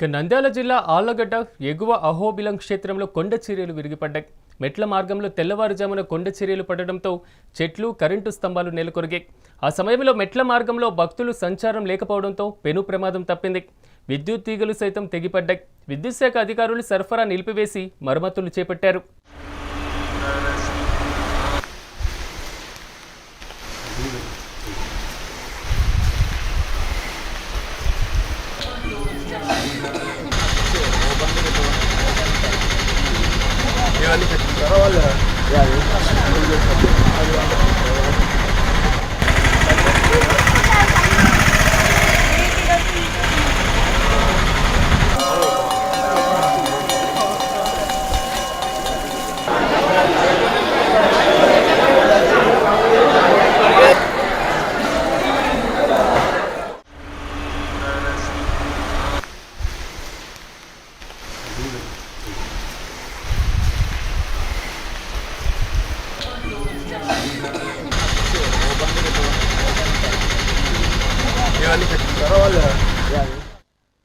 ఇక నంద్యాల జిల్లా ఆళ్ళగడ్డ ఎగువ అహోబిలం క్షేత్రంలో కొండ చీరలు విరిగిపడ్డాయి. మెట్ల మార్గంలో తెల్లవారుజామున కొండ చీరలు పడడంతో చెట్లు కరెంటు స్తంభాలు నెలకొరిగాయి. ఆ సమయంలో మెట్ల మార్గంలో భక్తులు సంచారం లేకపోవడంతో పెను ప్రమాదం తప్పింది. విద్యుత్ తీగలు సైతం తెగిపడ్డాయి. విద్యుత్ శాఖ అధికారులు సరఫరా నిలిపివేసి మరమ్మతులు చేపట్టారు. يعني Thank you. يعني كنت ولا يعني